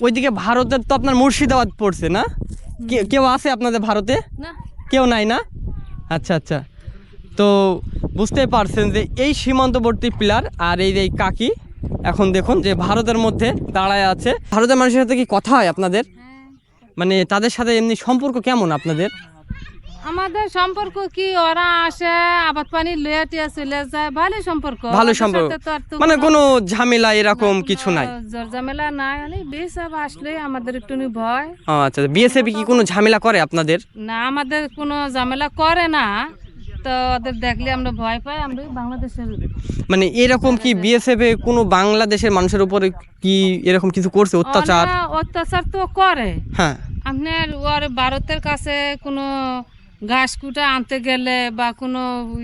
ওইদিকে ভারতের তো আপনার মুর্শিদাবাদ পড়ছে না? কেউ আছে আপনাদের ভারতে? কেউ নাই না? আচ্ছা আচ্ছা। তো বুঝতে পারছেন যে এই সীমান্তবর্তী পিলার আর এই যে এই কাকি এখন দেখুন যে ভারতের মধ্যে দাঁড়ায় আছে। ভারতের মানুষের সাথে কি কথা হয় আপনাদের? মানে তাদের সাথে এমনি সম্পর্ক কেমন আপনাদের? আমাদের সম্পর্ক কি? ওরা আসে আবাদ পানি লয়ে চলে যায় ভালো সম্পর্ক। ভালো সম্পর্ক। মানে কোনো- ঝামেলা এরকম কিছু নাই? জরজামেলা নাই। বেশ সব আসলে আমাদের একটু ভয়। আচ্ছা বিএসএফ কি কোনো ঝামেলা করে আপনাদের? না আমাদের কোনো ঝামেলা করে না। তো ওদের দেখলে আমরা ভয় পাই আমরা বাংলাদেশের মানে এরকম কি বিএসএফ এ কোনো বাংলাদেশের মানুষের উপরে কি এরকম কিছু করছে অত্যাচার? অত্যাচার তো করে। হ্যাঁ। আপনার ওর ভারতের কাছে কোনো ঘাস কুটা আনতে গেলে বা কোনো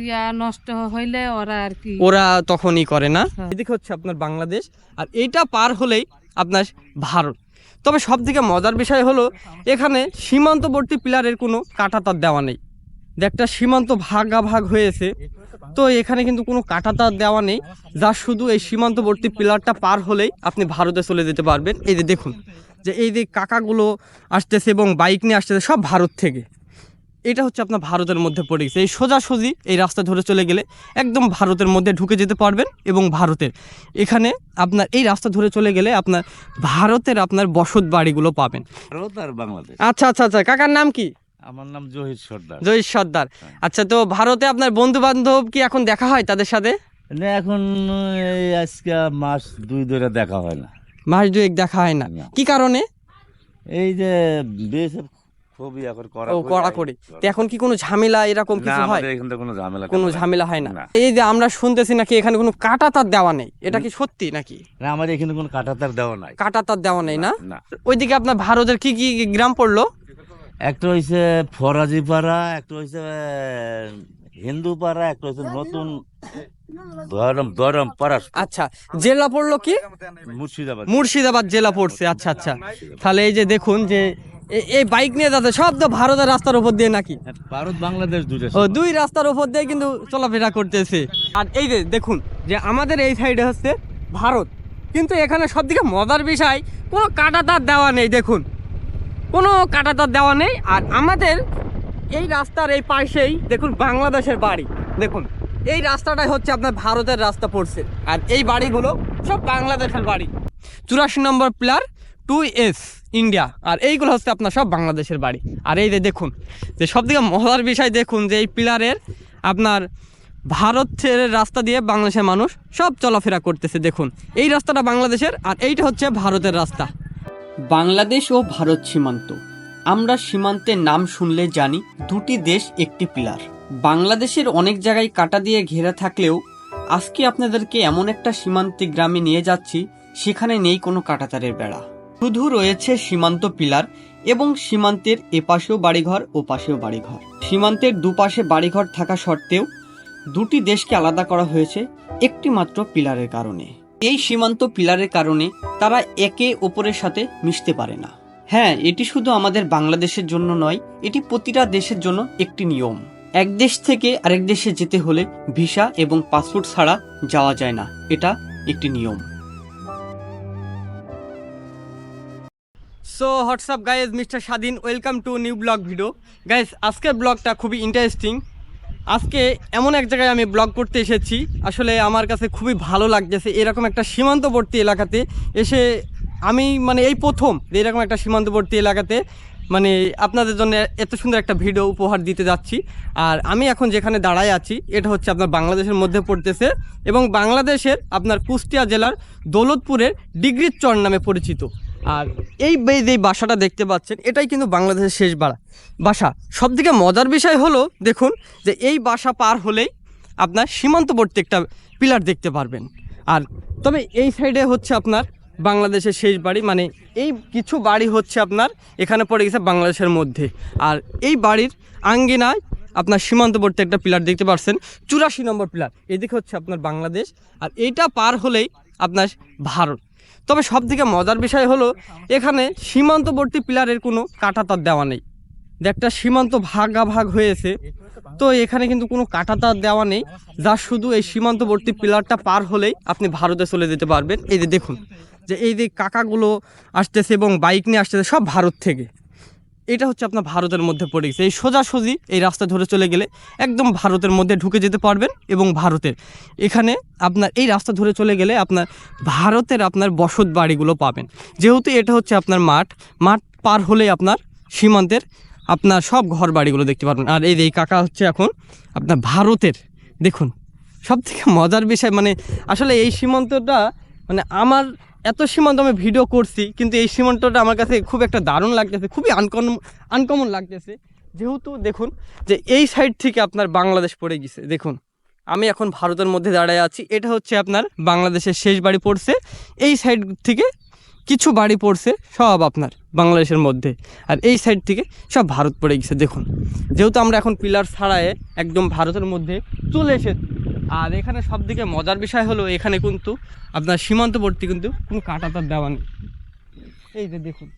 ইয়া নষ্ট হইলে ওরা আর কি ওরা তখনই করে না। হ্যাঁ। এদিকে হচ্ছে আপনার বাংলাদেশ আর এইটা পার হলেই আপনার ভারত। তবে সব থেকে মজার বিষয় হলো এখানে সীমান্তবর্তী পিলারের কোনো কাঁটাতার দেওয়া নেই। একটা সীমান্ত ভাগা ভাগ হয়েছে তো এখানে কিন্তু কোনো কাঁটাতার দেওয়া নেই যা শুধু এই সীমান্তবর্তী পিলারটা পার হলেই আপনি ভারতে চলে যেতে পারবেন। এই যে দেখুন যে এই যে কাকাগুলো আসতেছে এবং বাইক নিয়ে আসতেছে সব ভারত থেকে। এটা হচ্ছে আপনার ভারতের মধ্যে পড়ে গেছে। এই সোজাসুজি এই রাস্তা ধরে চলে গেলে একদম ভারতের মধ্যে ঢুকে যেতে পারবেন এবং ভারতের। এখানে আপনার এই রাস্তা ধরে চলে গেলে আপনার ভারতের আপনার বসত বাড়িগুলো পাবেন। ভারত আর বাংলাদেশ। আচ্ছা আচ্ছা আচ্ছা কাকার নাম কি? আমার নাম জহির সর্দার। জয়ীশ সর্দার। আচ্ছা তো ভারতে আপনার বন্ধু বান্ধব কি এখন দেখা হয় তাদের সাথে? না এখন এই আজকে মাস দুই ধরে দেখা হয় না। মাস দুয়েক দেখা হয় না। না। কি কারণে? এই যে বিএসএফ খুবই এখন ও কড়া করে তো এখন কি কোনো ঝামেলা এরকম না কিছু হয়? আমাদের এখান কোনো ঝামেলা কোনো ঝামেলা হয় না। এই যে আমরা শুনতেছি নাকি এখানে কোনো কাটা তার দেওয়া নেই? এটা কি সত্যি নাকি? না আমাদের এখানে কোনো কাটাতার দেওয়া নাই। কাটা তার দেওয়া নেই না? না ওইদিকে আপনার ভারতের কি কি গ্রাম পড়ল? একটা হইছে ফরাজি পাড়া একটা হইছে হিন্দু পাড়া একটা হইছে নতুন ধরম ধরম পাড়া আচ্ছা জেলা পড়ল কি? মুর্শিদাবাদ। মুর্শিদাবাদ জেলা পড়ছে আচ্ছা আচ্ছা। তাহলে এই যে দেখুন যে এই বাইক নিয়ে যাচ্ছে সব তো ভারতের রাস্তার উপর দিয়ে নাকি? ভারত বাংলাদেশ দুটো ও দুই রাস্তার উপর দিয়ে কিন্তু চলাফেরা করতেছে। আর এই যে দেখুন যে আমাদের এই সাইডে হচ্ছে ভারত। কিন্তু এখানে সব থেকে মজার বিষয় কোনো কাটাতার দেওয়া নেই দেখুন। কোনো কাটাতার দেওয়া নেই। আর আমাদের এই রাস্তার এই পাশেই দেখুন বাংলাদেশের বাড়ি। দেখুন এই রাস্তাটাই হচ্ছে আপনার ভারতের রাস্তা পড়ছে। আর এই বাড়িগুলো সব বাংলাদেশের বাড়ি। চুরাশি নম্বর প্লার টু এস ইন্ডিয়া। আর এইগুলো হচ্ছে আপনার সব বাংলাদেশের বাড়ি। আর এই যে দেখুন, যে সব থেকে মজার বিষয় দেখুন, যে এই পিলারের আপনার ভারতের রাস্তা দিয়ে বাংলাদেশের মানুষ সব চলাফেরা করতেছে, দেখুন। এই রাস্তাটা বাংলাদেশের, আর এইটা হচ্ছে ভারতের রাস্তা। বাংলাদেশ ও ভারত সীমান্ত। আমরা সীমান্তের নাম শুনলে জানি, দুটি দেশ, একটি পিলার। বাংলাদেশের অনেক জায়গায় কাটা দিয়ে ঘেরা থাকলেও, আজকে আপনাদেরকে এমন একটা সীমান্তে গ্রামে নিয়ে যাচ্ছি, সেখানে নেই কোনো কাটাতারের বেড়া। শুধু রয়েছে সীমান্ত পিলার এবং সীমান্তের এপাশেও বাড়িঘর ও পাশেও বাড়িঘর। সীমান্তের দুপাশে বাড়িঘর থাকা সত্ত্বেও দুটি দেশকে আলাদা করা হয়েছে একটি মাত্র পিলারের কারণে। এই সীমান্ত পিলারের কারণে তারা একে অপরের সাথে মিশতে পারে না। হ্যাঁ এটি শুধু আমাদের বাংলাদেশের জন্য নয়, এটি প্রতিটা দেশের জন্য একটি নিয়ম। এক দেশ থেকে আরেক দেশে যেতে হলে ভিসা এবং পাসপোর্ট ছাড়া যাওয়া যায় না, এটা একটি নিয়ম। So what's up guys mister Swadhin welcome to new blog video guys আজকের ব্লগটা খুবই ইন্টারেস্টিং আজকে এমন এক জায়গায় আমি ব্লগ করতে এসেছি। আসলে আমার কাছে খুবই ভালো লাগতেছে এরকম একটা সীমান্তবর্তী এলাকাতে এসে আমি মানে এই প্রথম এরকম একটা সীমান্তবর্তী এলাকাতে মানে আপনাদের জন্য এত সুন্দর একটা ভিডিও উপহার দিতে যাচ্ছি। আর আমি এখন যেখানে দাঁড়ায় আছি, এটা হচ্ছে আপনার বাংলাদেশের মধ্যে পড়তেছে এবং বাংলাদেশের আপনার কুষ্টিয়া জেলার দৌলতপুরের ডিগ্রির চর নামে পরিচিত। আর এই যে বাসাটা দেখতে পাচ্ছেন, এটাই কিন্তু বাংলাদেশের শেষ বাড়া। বাসা। সবথেকে মজার বিষয় হলো, দেখুন, যে এই বাসা পার হলেই আপনার সীমান্তবর্তী একটা পিলার দেখতে পারবেন। আর তবে এই সাইডে হচ্ছে আপনার বাংলাদেশের শেষ বাড়ি মানে এই কিছু বাড়ি হচ্ছে আপনার, এখানে পড়ে গেছে বাংলাদেশের মধ্যে। আর এই বাড়ির আঙ্গিনায় আপনার সীমান্তবর্তী একটা পিলার দেখতে পাচ্ছেন, চুরাশি নম্বর পিলার। এদিকে হচ্ছে আপনার বাংলাদেশ। আর এইটা পার হলেই আপনার ভারত। তবে সব থেকে মজার বিষয় হলো, এখানে সীমান্তবর্তী পিলারের কোনো কাঁটাতার দেওয়া নেই। একটা সীমান্ত ভাগাভাগ হয়েছে, তো এখানে কিন্তু কোনো কাঁটাতার দেওয়া নেই। যা শুধু এই সীমান্তবর্তী পিলারটা পার হলেই আপনি ভারতে চলে যেতে পারবেন। এই যে দেখুন, যে এই যে কাকাগুলো আসতেছে এবং বাইক নিয়ে আসতেছে সব ভারত থেকে। এটা হচ্ছে আপনার ভারতের মধ্যে পড়ে গেছে। এই সোজাসুজি এই রাস্তা ধরে চলে গেলে একদম ভারতের মধ্যে ঢুকে যেতে পারবেন এবং ভারতের। এখানে আপনার এই রাস্তা ধরে চলে গেলে আপনার ভারতের আপনার বসত বাড়িগুলো পাবেন। যেহেতু এটা হচ্ছে আপনার মাঠ মাঠ পার হলেই আপনার সীমান্তের আপনার সব ঘর বাড়িগুলো দেখতে পারবেন। আর এই এই কাকা হচ্ছে এখন আপনার ভারতের, দেখুন সব থেকে মজার বিষয় মানে আসলে এই সীমান্তটা মানে আমার এত সীমান্ত আমি ভিডিও করছি, কিন্তু এই সীমান্তটা আমার কাছে খুব একটা দারুণ লাগতেছে, খুবই আনকমন আনকমন লাগতেছে। যেহেতু দেখুন যে এই সাইড থেকে আপনার বাংলাদেশ পড়ে গেছে, দেখুন। আমি এখন ভারতের মধ্যে দাঁড়ায় আছি, এটা হচ্ছে আপনার বাংলাদেশের শেষ বাড়ি পড়ছে, এই সাইড থেকে কিছু বাড়ি পড়ছে, সব আপনার বাংলাদেশের মধ্যে। আর এই সাইড থেকে সব ভারত পড়ে গেছে, দেখুন। যেহেতু আমরা এখন পিলার ছাড়ায় একদম ভারতের মধ্যে চলে এসেছি আর এখানে সব থেকে মজার বিষয় হলো এখানে কিন্তু আপনার সীমান্তবর্তী কিন্তু কোনো কাটাতার দেওয়া নেই। এই যে দেখুন।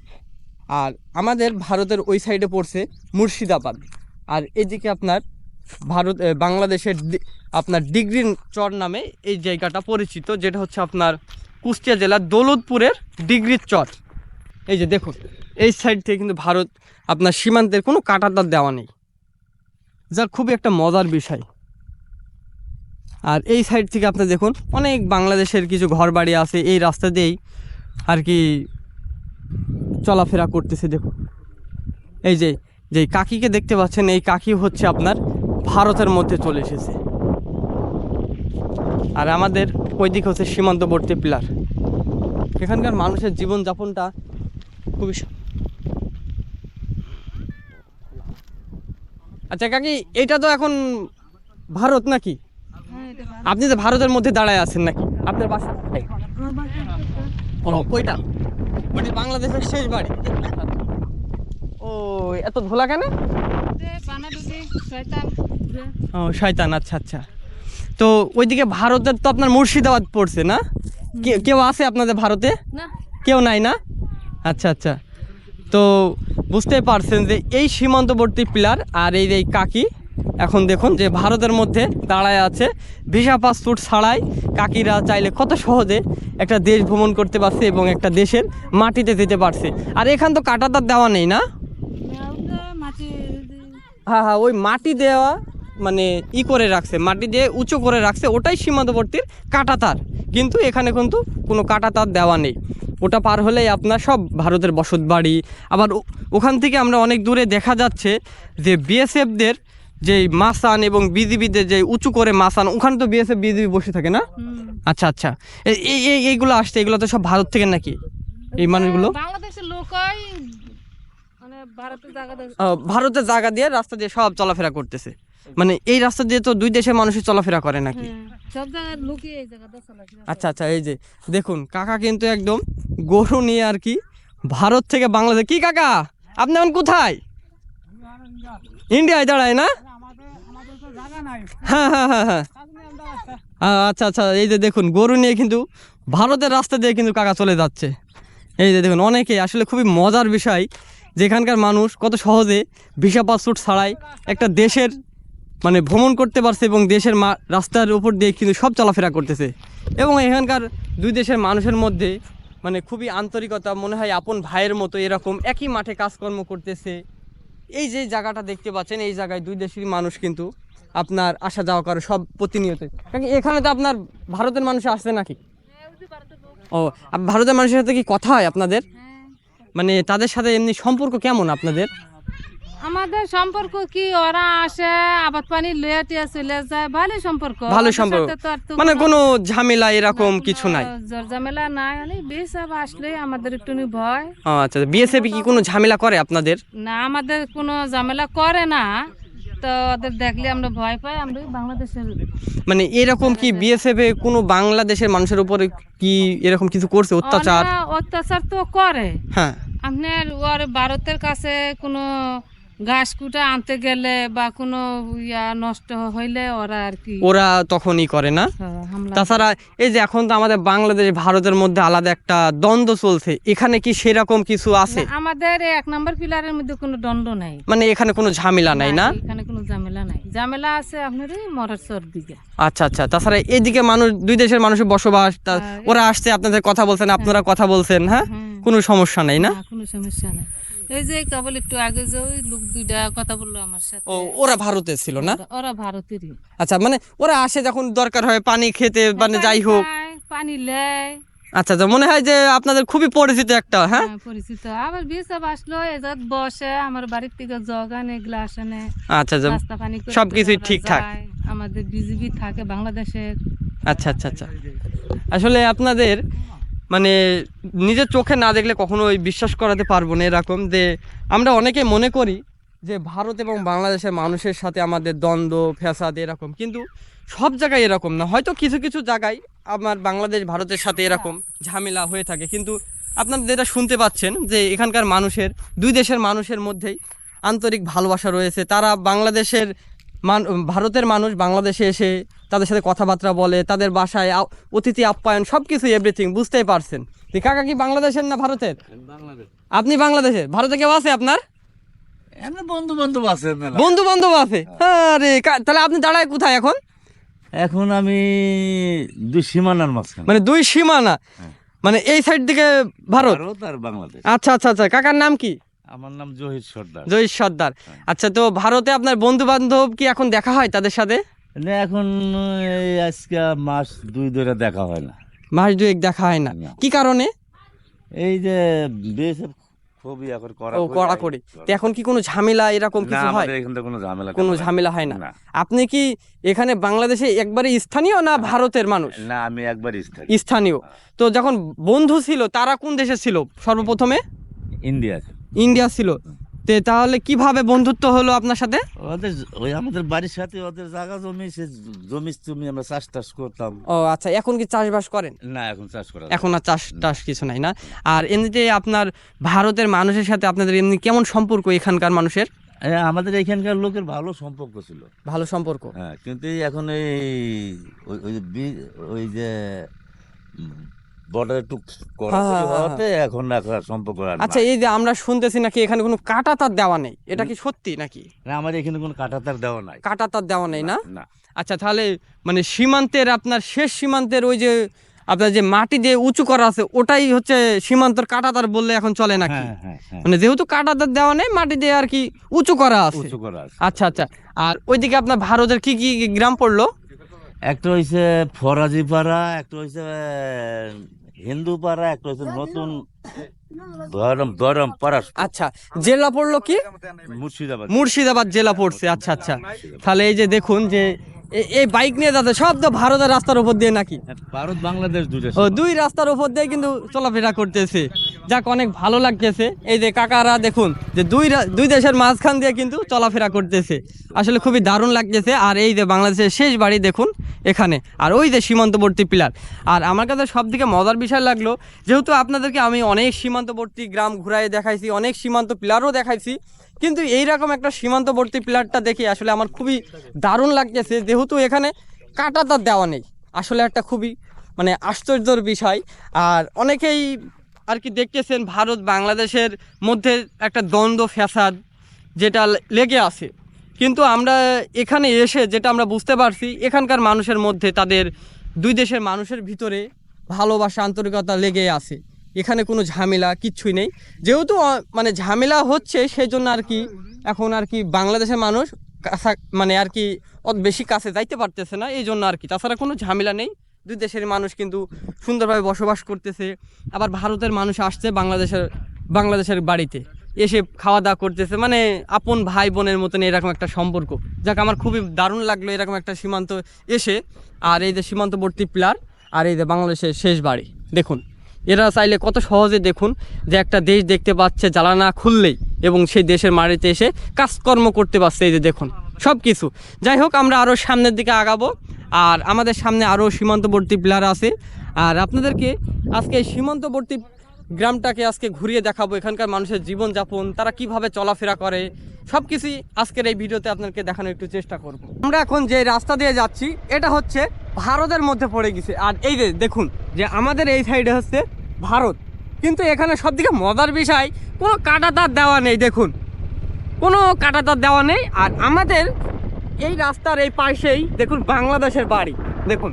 আর আমাদের ভারতের ওই সাইডে পড়ছে মুর্শিদাবাদ। আর এদিকে আপনার ভারত বাংলাদেশের আপনার ডিগ্রি চর নামে এই জায়গাটা পরিচিত, যেটা হচ্ছে আপনার কুষ্টিয়া জেলার দৌলতপুরের ডিগ্রির চর। এই যে দেখুন, এই সাইড থেকে কিন্তু ভারত আপনার সীমান্তের কোনো কাটাতার দেওয়া নেই। যা খুবই একটা মজার বিষয়। আর এই সাইড থেকে আপনি দেখুন, অনেক বাংলাদেশের কিছু ঘর বাড়ি আছে এই রাস্তা দিয়েই আর কি চলাফেরা করতেছে, দেখুন। এই যে যে কাকিকে দেখতে পাচ্ছেন, এই কাকি হচ্ছে আপনার ভারতের মধ্যে চলে এসেছে। আর আমাদের ওই দিক হচ্ছে সীমান্তবর্তী পিলার। এখানকার মানুষের জীবনযাপনটা খুবই আচ্ছা কাকি, এটা তো এখন ভারত নাকি? আপনি তো ভারতের মধ্যে দাঁড়ায় আছেন নাকি? আপনার বাসা কোথায়? ও ওইটা মানে বাংলাদেশের শেষ বাড়ি। ও এত ধোলা কেন? ও শয়তান আচ্ছা আচ্ছা। তো ওইদিকে ভারতের তো আপনার মুর্শিদাবাদ পড়ছে না? কেউ আছে আপনাদের ভারতে? কেউ নাই না? আচ্ছা আচ্ছা। তো বুঝতে পারছেন যে এই সীমান্তবর্তী পিলার আর এই এই কাকি এখন দেখুন যে ভারতের মধ্যে দাঁড়ায় আছে ভিসা পাসপোর্ট ছাড়াই কাকিরা চাইলে কত সহজে একটা দেশ ভ্রমণ করতে পারছে এবং একটা দেশের মাটিতে যেতে পারছে। আর এখান তো কাটাতার দেওয়া নেই না? হ্যাঁ হ্যাঁ ওই মাটি দেওয়া মানে ই করে রাখছে, মাটি দিয়ে উঁচু করে রাখছে, ওটাই সীমান্তবর্তীর কাটাতার কিন্তু এখানে কিন্তু কোনো কাটাতার দেওয়া নেই। ওটা পার হলেই আপনার সব ভারতের বসত বাড়ি আবার ওখান থেকে আমরা অনেক দূরে দেখা যাচ্ছে যে বিএসএফদের যে মাসান এবং বিজিবিদের যে উঁচু করে মাসান ওখানে তো বিএসএফ বিজিবি বসে থাকে না? আচ্ছা আচ্ছা। এই এই- এই এইগুলো আসছে এগুলো তো সব ভারত থেকে নাকি? এই মানুষগুলো বাংলাদেশের লোকই মানে ভারতের জায়গা দিয়ে রাস্তা দিয়ে সব চলাফেরা করতেছে। মানে এই রাস্তা দিয়ে তো দুই দেশের মানুষই চলাফেরা করে নাকি? চলাফেরা আচ্ছা আচ্ছা এই যে দেখুন কাকা কিন্তু একদম গরু নিয়ে আর কি ভারত থেকে বাংলাদেশ কি কাকা? আপনি এখন কোথায়? ইন্ডিয়ায় দাঁড়ায় না? হ্যাঁ হ্যাঁ হ্যাঁ হ্যাঁ। আচ্ছা আচ্ছা এই যে দেখুন গরু নিয়ে কিন্তু ভারতের রাস্তা দিয়ে কিন্তু কাকা চলে যাচ্ছে। এই যে দেখুন অনেকে আসলে খুবই মজার বিষয় যেখানকার মানুষ কত সহজে ভিসা পাসপোর্ট ছাড়াই একটা দেশের মানে ভ্রমণ করতে পারছে এবং দেশের মা রাস্তার উপর দিয়ে কিন্তু সব চলাফেরা করতেছে। এবং এখানকার দুই দেশের মানুষের মধ্যে মানে খুবই আন্তরিকতা মনে হয় আপন ভাইয়ের মতো এরকম একই মাঠে কাজকর্ম করতেছে। এই যে জায়গাটা দেখতে পাচ্ছেন এই জায়গায় দুই দেশের মানুষ কিন্তু আপনার আসা যাওয়া করে সব প্রতিনিয়ত কারণ এখানে তো আপনার ভারতের মানুষ আসছে নাকি? ও ভারতের মানুষের সাথে কি কথা হয় আপনাদের? মানে তাদের সাথে এমনি সম্পর্ক কেমন আপনাদের? আমাদের সম্পর্ক কি ওরা আসে আবাদ পানি লয়ে চলে যায় ভালো সম্পর্ক। ভালো সম্পর্ক। মানে কোনো ঝামেলা এরকম কিছু নাই? জরজামেলা নাই মানে বেশ আসলে আমাদের একটু ভয়। আচ্ছা বিএসএফ কি কোনো ঝামেলা করে আপনাদের? না আমাদের কোনো ঝামেলা করে না। তো ওদের দেখলে আমরা ভয় পাই আমরা বাংলাদেশের মানে এরকম কি বিএসএফ এ কোনো বাংলাদেশের মানুষের উপরে কি এরকম কিছু করছে অত্যাচার? অত্যাচার তো করে। হ্যাঁ। আপনার ওর ভারতের কাছে কোনো ঘাস কুটা আনতে গেলে বা কোনো ইয়া নষ্ট হইলে ওরা আর কি ওরা তখনই করে না? হ্যাঁ, তাছাড়া এই যে এখন তো আমাদের বাংলাদেশ ভারতের মধ্যে আলাদা একটা দ্বন্দ্ব চলছে। এখানে কি সেরকম কিছু আছে? আমাদের এক নম্বর পিলারের মধ্যে কোনো দ্বন্দ্ব নাই। মানে এখানে কোনো ঝামেলা নাই না? এখানে কোনো ঝামেলা নাই। ঝামেলা আছে আপনার মরার দিকে। আচ্ছা আচ্ছা। তাছাড়া এইদিকে মানুষ দুই দেশের মানুষের বসবাস হ্যাঁ। ওরা আসছে আপনাদের কথা বলছেন আপনারা কথা বলছেন হ্যাঁ। কোনো সমস্যা নেই না, কোনো সমস্যা নাই। এই যে কেবল একটু আগে যে ওই লোক দুইটা কথা বলল আমার সাথে। ও ওরা ভারতে ছিল না? ওরা- ভারতেরই। আচ্ছা মানে ওরা আসে যখন দরকার হয় পানি খেতে মানে যাই হোক। পানি লেয়। আচ্ছা আচ্ছা মনে হয় যে আপনাদের খুবই পরিচিত একটা হ্যাঁ? হ্যাঁ, পরিচিত। আবার বিয়ে সব আসলো এজাত বসে আমার বাড়ির থেকে জগ আনে গ্লাস আনে আচ্ছা আচ্ছা ওরা ঠিকঠাক। আমাদের বিজিবি থাকে বাংলাদেশে আচ্ছা আচ্ছা আচ্ছা। আসলে আপনাদের মানে নিজের চোখে না দেখলে কখনো ওই বিশ্বাস করাতে পারব না এরকম যে আমরা অনেকে মনে করি যে ভারত এবং বাংলাদেশের মানুষের সাথে আমাদের দ্বন্দ্ব, ফ্যাসাদ এরকম। কিন্তু সব জায়গায় এরকম না। হয়তো কিছু কিছু জায়গায় আমার বাংলাদেশ, ভারতের সাথে এরকম ঝামেলা হয়ে থাকে। কিন্তু আপনারা যেটা শুনতে পাচ্ছেন যে এখানকার মানুষের, দুই দেশের মানুষের মধ্যেই আন্তরিক ভালোবাসা রয়েছে। তারা বাংলাদেশের মান ভারতের মানুষ বাংলাদেশে এসে তাদের সাথে কথাবার্তা বলে তাদের বাসায় অতিথি আপ্যায়ন সব কিছু এভরিথিং বুঝতেই পারছেন। কাকা কি বাংলাদেশের না ভারতের? আপনি বাংলাদেশে ভারতে কেউ আছে আপনার? এমনি বন্ধু বান্ধব আছে বন্ধু বান্ধব আছে? আরে তাহলে আপনি দাঁড়ায় কোথায় এখন? এখন আমি দুই সীমানার মাঝখানে। মানে দুই সীমানা? হ্যাঁ। মানে এই সাইড দিকে ভারত? ভারত আর বাংলাদেশ। আচ্ছা আচ্ছা আচ্ছা কাকার নাম কি? আমার নাম জহির সর্দার। জয়ীশ সর্দার। আচ্ছা তো ভারতে আপনার বন্ধু বান্ধব কি এখন দেখা হয় তাদের সাথে? না এখন এই আজকে মাস দুই ধরে দেখা হয় না। মাস দুয়েক দেখা হয় না। না। কি কারণে? এই যে বিএসএফ খুবই এখন করা ও কড়া করি তো এখন কি কোনো ঝামেলা এরকম না কিছু হয়? আমাদের এখানে কোনো ঝামেলা কোনো ঝামেলা হয় না। না। আপনি কি এখানে বাংলাদেশে একবারে স্থানীয় না ভারতের মানুষ? না আমি একবার স্থায়ী স্থানীয়। তো যখন বন্ধু ছিল তারা কোন দেশে ছিল সর্বপ্রথমে? ইন্ডিয়া ইন্ডিয়া ছিল। তে তাহলে কীভাবে বন্ধুত্ব হলো আপনার সাথে? ওদের ওই আমাদের বাড়ির সাথে ওদের জায়গা জমি সে জমি জমি আমরা চাষ টাস করতাম। ও আচ্ছা এখন কি চাষবাস করেন? না এখন চাষ করা এখন আর চাষ টাস কিছু নাই না? আর এমনিতে আপনার ভারতের মানুষের সাথে আপনাদের এমনি কেমন সম্পর্ক এখানকার মানুষের? আমাদের এখানকার লোকের ভালো সম্পর্ক ছিল। ভালো সম্পর্ক? হ্যাঁ কিন্তু এখন এই ওই- ওই যে ওই যে বর্ডার একটু হ্যাঁ, হ্যাঁ, হ্যাঁ। হওয়াতে এখন সম্পর্ক আচ্ছা এই যে আমরা শুনতেছি নাকি এখানে কোনো কাটা তার দেওয়া নেই? এটা কি সত্যি নাকি? না আমার এখানে কোনো কাটাতার দেওয়া নাই। কাটা তার দেওয়া নেই না? আচ্ছা তাহলে মানে সীমান্তের আপনার শেষ সীমান্তের ওই যে আপনার যে মাটি দিয়ে উঁচু করা আছে ওটাই হচ্ছে সীমান্তর কাটাতার বললে এখন চলে নাকি? মানে যেহেতু কাটাতার দেওয়া নেই মাটি দিয়ে আর কি উঁচু করা আছে। উঁচু করা আছে। আচ্ছা আচ্ছা। আর ওইদিকে আপনার ভারতের কি কি গ্রাম পড়ল? একটা হয়েছে ফরাজি পাড়া একটা হয়েছে হিন্দু পাড়া একটা হয়েছে নতুন ধরম ধরম পাড়া। আচ্ছা জেলা পড়ল কি? মুর্শিদাবাদ। মুর্শিদাবাদ জেলা পড়ছে আচ্ছা আচ্ছা। তাহলে এই যে দেখুন যে এই বাইক নিয়ে যাচ্ছে সব তো ভারতের রাস্তার উপর দিয়ে নাকি? ভারত বাংলাদেশ ও দুই রাস্তার উপর দিয়ে কিন্তু চলাফেরা করতেছে। যাক অনেক ভালো লাগতেছে। এই যে কাকারা দেখুন যে দুই দুই দেশের মাঝখান দিয়ে কিন্তু চলাফেরা করতেছে। আসলে খুবই দারুণ লাগতেছে। আর এই যে বাংলাদেশের শেষ বাড়ি দেখুন এখানে। আর ওই যে সীমান্তবর্তী পিলার। আর আমার কাছে সব থেকে মজার বিষয় লাগল যেহেতু আপনাদেরকে আমি অনেক সীমান্তবর্তী গ্রাম ঘুরাই দেখাইছি অনেক সীমান্ত পিলারও দেখাইছি কিন্তু এইরকম একটা সীমান্তবর্তী প্লেয়ারটা দেখে আসলে আমার খুবই দারুণ লাগতেছে। যেহেতু এখানে কাটা তার দেওয়া নেই, আসলে একটা খুবই মানে আশ্চর্যর বিষয়। আর অনেকেই আর কি দেখতেছেন ভারত বাংলাদেশের মধ্যে একটা দ্বন্দ্ব, ফ্যাসাদ যেটা লেগে আছে। কিন্তু আমরা এখানে এসে যেটা আমরা বুঝতে পারছি, এখানকার মানুষের মধ্যে তাদের দুই দেশের মানুষের ভিতরে ভালোবাসা, আন্তরিকতা লেগে আছে। এখানে কোনো ঝামেলা, কিচ্ছুই নেই। যেহেতু মানে ঝামেলা হচ্ছে সেই জন্য আর কি এখন আর কি বাংলাদেশের মানুষ কাছা- মানে আর কি অত বেশি কাছে যাইতে পারতেছে না, এই জন্য আর কি। তাছাড়া কোনো ঝামেলা নেই। দুই দেশের মানুষ কিন্তু সুন্দরভাবে বসবাস করতেছে। আবার ভারতের মানুষ আসছে বাংলাদেশের বাংলাদেশের বাড়িতে। এসে খাওয়া দাওয়া করতেছে। মানে আপন ভাই বোনের মতন এরকম একটা সম্পর্ক। যাক, আমার খুবই দারুণ লাগল এরকম একটা সীমান্ত এসে। আর এই যে সীমান্তবর্তী প্লার, আর এই যে বাংলাদেশের শেষ বাড়ি। দেখুন। এরা চাইলে কত সহজে দেখুন যে একটা দেশ দেখতে পাচ্ছে জ্বালানা খুললেই এবং সেই দেশের মাটিতে এসে কাজকর্ম করতে পারছে এই যে দেখুন সব কিছু যাই হোক, আমরা আরও সামনের দিকে আগাবো। আর আমাদের সামনে আরও সীমান্তবর্তী প্লেয়ার আছে। আর আপনাদেরকে আজকে সীমান্তবর্তী গ্রামটাকে আজকে ঘুরিয়ে দেখাবো, এখানকার মানুষের জীবনযাপন, তারা কীভাবে চলাফেরা করে সব কিছুই আজকের এই ভিডিওতে আপনাকে দেখানোর একটু চেষ্টা করব। আমরা এখন যে রাস্তা দিয়ে যাচ্ছি, এটা হচ্ছে ভারতের মধ্যে পড়ে গেছে। আর এই যে দেখুন, যে আমাদের এই সাইডে হচ্ছে ভারত। কিন্তু এখানে সব থেকে মজার বিষয়, কোনো কাটা তার দেওয়া নেই, দেখুন। কোনো কাটা তার দেওয়া নেই, আর আমাদের এই রাস্তার এই পাশেই, দেখুন, বাংলাদেশের বাড়ি। দেখুন,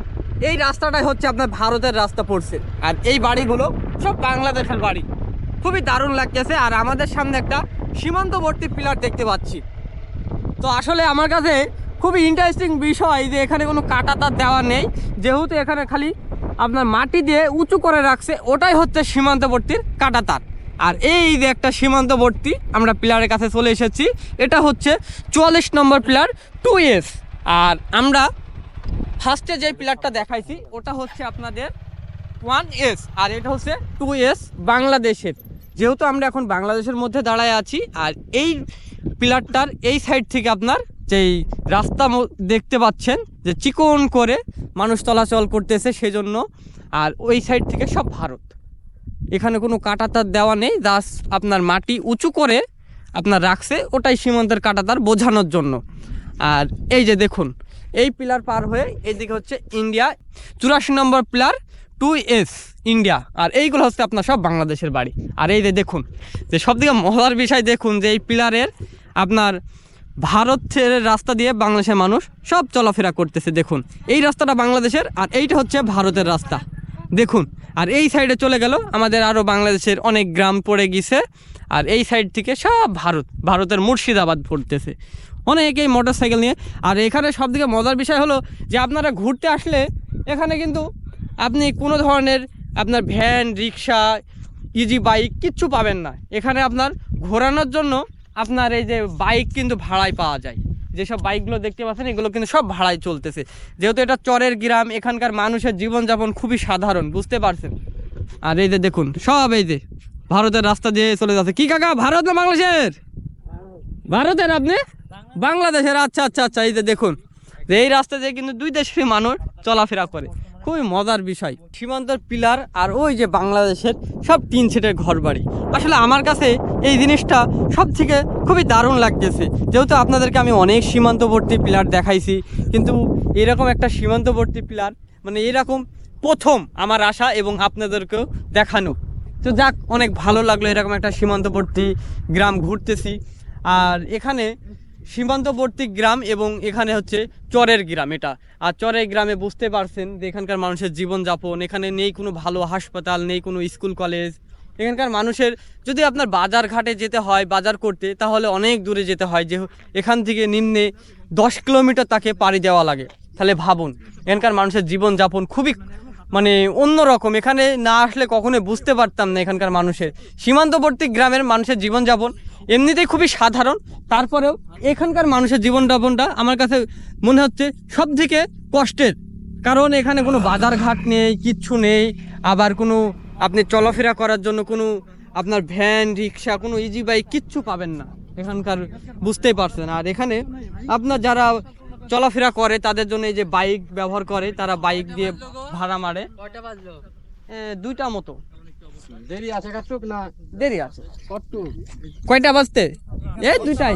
এই রাস্তাটাই হচ্ছে আপনার ভারতের রাস্তা পড়ছে। আর এই বাড়িগুলো সব বাংলাদেশের বাড়ি। খুবই দারুণ লাগতেছে, আর আমাদের সামনে একটা সীমান্তবর্তী পিলার দেখতে পাচ্ছি। তো আসলে আমার কাছে খুবই ইন্টারেস্টিং বিষয় যে এখানে কোনো কাটা তার দেওয়া নেই। যেহেতু এখানে খালি আপনার মাটি দিয়ে উঁচু করে রাখছে, ওটাই হচ্ছে সীমান্তবর্তীর কাটা তার। আর এই যে একটা সীমান্তবর্তী আমরা পিলারের কাছে চলে এসেছি, এটা হচ্ছে চুয়াল্লিশ নম্বর পিলার টু এস আর আমরা ফার্স্টে যে পিলারটা দেখাইছি, ওটা হচ্ছে আপনাদের ওয়ান এস আর এটা হচ্ছে টু এস বাংলাদেশের। যেহেতু আমরা এখন বাংলাদেশের মধ্যে দাঁড়ায় আছি, আর এই পিলারটার এই সাইড থেকে আপনার যেই রাস্তা দেখতে পাচ্ছেন, যে চিকন করে মানুষ চলাচল করতেছে সেজন্য। আর ওই সাইড থেকে সব ভারত। এখানে কোনো কাটাতার দেওয়া নেই দাস আপনার মাটি উঁচু করে আপনার রাখছে, ওটাই সীমান্তের কাটাতার বোঝানোর জন্য। আর এই যে দেখুন, এই পিলার পার হয়ে এইদিকে হচ্ছে ইন্ডিয়া। চুরাশি নম্বর পিলার, টু এস। ইন্ডিয়া। আর এইগুলো হচ্ছে আপনার সব বাংলাদেশের বাড়ি। আর এই যে দেখুন, যে সব থেকে মজার বিষয় দেখুন, যে এই পিলারের আপনার ভারতের রাস্তা দিয়ে বাংলাদেশের মানুষ সব চলাফেরা করতেছে, দেখুন। এই রাস্তাটা বাংলাদেশের, আর এইটা হচ্ছে ভারতের রাস্তা। দেখুন, আর এই সাইডে চলে গেল, আমাদের আরও বাংলাদেশের অনেক গ্রাম পড়ে গেছে, আর এই সাইড থেকে সব ভারত, ভারতের মুর্শিদাবাদ পড়তেছে। অনেকেই মোটর সাইকেল নিয়ে, আর এখানে সবথেকে মজার বিষয় হলো যে আপনারা ঘুরতে আসলে এখানে কিন্তু আপনি কোনো ধরনের আপনার ভ্যান, রিক্সা ইজি বাইক কিচ্ছু পাবেন না। এখানে আপনার ঘোরানোর জন্য আপনার এই যে বাইক কিন্তু ভাড়ায় পাওয়া যায়। যেসব বাইকগুলো দেখতে পাচ্ছেন, এগুলো কিন্তু সব ভাড়ায় চলতেছে। যেহেতু এটা চরের গ্রাম, এখানকার মানুষের জীবনযাপন খুবই সাধারণ, বুঝতে পারছেন? আর এই যে দেখুন, সব এই যে ভারতের রাস্তা দিয়ে চলে যাচ্ছে। কি কাকা, ভারত না বাংলাদেশের? ভারতের আপনি? বাংলাদেশের আচ্ছা আচ্ছা আচ্ছা এই যে দেখুন। এই রাস্তা দিয়ে কিন্তু দুই দেশের মানুষ চলাফেরা করে। খুবই মজার বিষয়। সীমান্তর পিলার আর ওই যে বাংলাদেশের সব তিন সেটের ঘর বাড়ি আসলে আমার কাছে এই জিনিসটা সব থেকে খুবই দারুণ লাগতেছে। যেহেতু আপনাদেরকে আমি অনেক সীমান্তবর্তী পিলার দেখাইছি, কিন্তু এরকম একটা সীমান্তবর্তী পিলার মানে এরকম প্রথম আমার আশা এবং আপনাদেরকেও দেখানো। তো যাক, অনেক ভালো লাগল এরকম একটা সীমান্তবর্তী গ্রাম ঘুরতেছি। আর এখানে সীমান্তবর্তী গ্রাম এবং এখানে হচ্ছে চরের গ্রাম এটা। আর চরের গ্রামে বুঝতে পারছেন যে এখানকার মানুষের জীবনযাপন, এখানে নেই কোনো ভালো হাসপাতাল, নেই কোনো স্কুল, কলেজ। এখানকার মানুষের যদি আপনার বাজার ঘাটে যেতে হয়, বাজার করতে, তাহলে অনেক দূরে যেতে হয়। যে এখান থেকে নিম্নে দশ কিলোমিটার তাকে পাড়ি দেওয়া লাগে। তাহলে ভাবুন, এখানকার মানুষের জীবনযাপন খুবই মানে অন্যরকম এখানে না আসলে কখনোই বুঝতে পারতাম না এখানকার মানুষের। সীমান্তবর্তী গ্রামের মানুষের জীবনযাপন এমনিতেই খুবই সাধারণ। তারপরেও এখানকার মানুষের জীবনযাপনটা আমার কাছে মনে হচ্ছে সব থেকে কষ্টের। কারণ এখানে কোনো বাজার ঘাট নেই, কিচ্ছু নেই। আবার কোনো আপনি চলাফেরা করার জন্য কোনো আপনার ভ্যান, রিক্সা, কোনো ইজি বাইক কিচ্ছু পাবেন না। এখানকার বুঝতেই পারছেন। আর এখানে আপনার যারা চলাফেরা করে তাদের জন্য এই যে বাইক ব্যবহার করে তারা বাইক দিয়ে ভাড়া মারে। দুইটা মতো। দেরি আছে কাটুক না? দেরি আছে। কয়টা বাজতে? এই দুইটাই।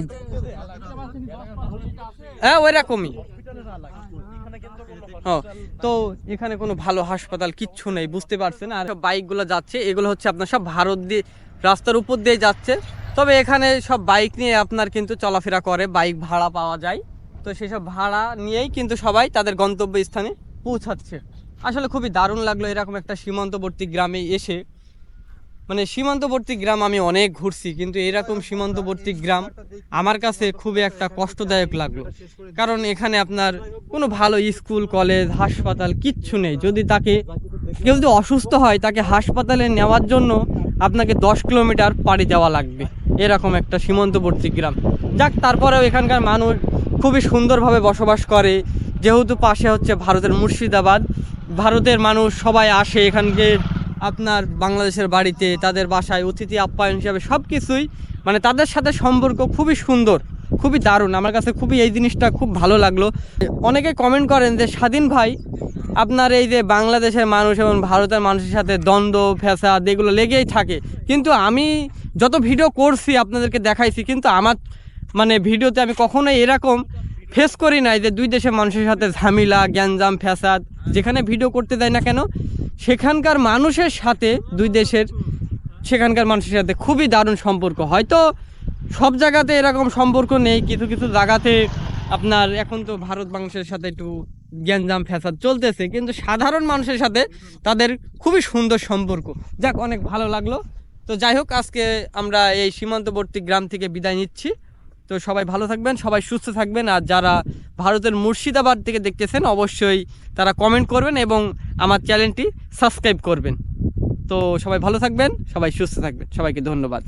হ্যাঁ ওইরকমই। ও তো এখানে কোনো ভালো হাসপাতাল কিচ্ছু নেই বুঝতে পারছেন? আর সব বাইকগুলো যাচ্ছে এগুলো হচ্ছে আপনার সব ভারত দিয়ে রাস্তার উপর দিয়ে যাচ্ছে। তবে এখানে সব বাইক নিয়ে আপনার কিন্তু চলাফেরা করে বাইক ভাড়া পাওয়া যায়। তো সেসব ভাড়া নিয়েই কিন্তু সবাই তাদের গন্তব্য স্থানে পৌঁছাচ্ছে। আসলে খুবই দারুণ লাগল এরকম একটা সীমান্তবর্তী গ্রামে এসে। মানে সীমান্তবর্তী গ্রাম আমি অনেক ঘুরছি, কিন্তু এরকম সীমান্তবর্তী গ্রাম আমার কাছে খুবই একটা কষ্টদায়ক লাগল। কারণ এখানে আপনার কোনো ভালো স্কুল, কলেজ, হাসপাতাল কিচ্ছু নেই। যদি তাকে কেউ যদি অসুস্থ হয়, তাকে হাসপাতালে নেওয়ার জন্য আপনাকে দশ কিলোমিটার পাড়ি দেওয়া লাগবে। এরকম একটা সীমান্তবর্তী গ্রাম। যাক, তারপরেও এখানকার মানুষ খুবই সুন্দরভাবে বসবাস করে। যেহেতু পাশে হচ্ছে ভারতের মুর্শিদাবাদ, ভারতের মানুষ সবাই আসে এখানকে। আপনার বাংলাদেশের বাড়িতে, তাদের বাসায়, অতিথি আপ্যায়ন হিসাবে সব কিছুই মানে তাদের সাথে সম্পর্ক খুবই সুন্দর, খুবই দারুণ। আমার কাছে খুবই এই জিনিসটা খুব ভালো লাগল। অনেকে কমেন্ট করেন যে, স্বাধীন ভাই, আপনার এই যে বাংলাদেশের মানুষ এবং ভারতের মানুষের সাথে দ্বন্দ্ব, ফ্যাসাদ, এগুলো লেগেই থাকে। কিন্তু আমি যত ভিডিও করছি, আপনাদেরকে দেখাইছি, কিন্তু আমার মানে ভিডিওতে আমি কখনোই এরকম ফেস করি নাই যে দুই দেশের মানুষের সাথে ঝামেলা, গ্যাঞ্জাম, ফ্যাসাদ যেখানে ভিডিও করতে দেয় না কেন, সেখানকার মানুষের সাথে দুই দেশের সেখানকার মানুষের সাথে খুবই দারুণ সম্পর্ক। হয়তো সব জায়গাতে এরকম সম্পর্ক নেই, কিছু কিছু জায়গাতে আপনার এখন তো ভারত মানুষের সাথে একটু গ্যাঞ্জাম, ফ্যাসাদ চলতেছে, কিন্তু সাধারণ মানুষের সাথে তাদের খুবই সুন্দর সম্পর্ক। যাক, অনেক ভালো লাগল। তো যাই হোক, আজকে আমরা এই সীমান্তবর্তী গ্রাম থেকে বিদায় নিচ্ছি। তো সবাই ভালো থাকবেন, সবাই সুস্থ থাকবেন। আর যারা ভারতের মুর্শিদাবাদ থেকে দেখতেছেন, অবশ্যই তারা কমেন্ট করবেন এবং আমার চ্যানেলটি সাবস্ক্রাইব করবেন। তো সবাই ভালো থাকবেন, সবাই সুস্থ থাকবেন। সবাইকে ধন্যবাদ।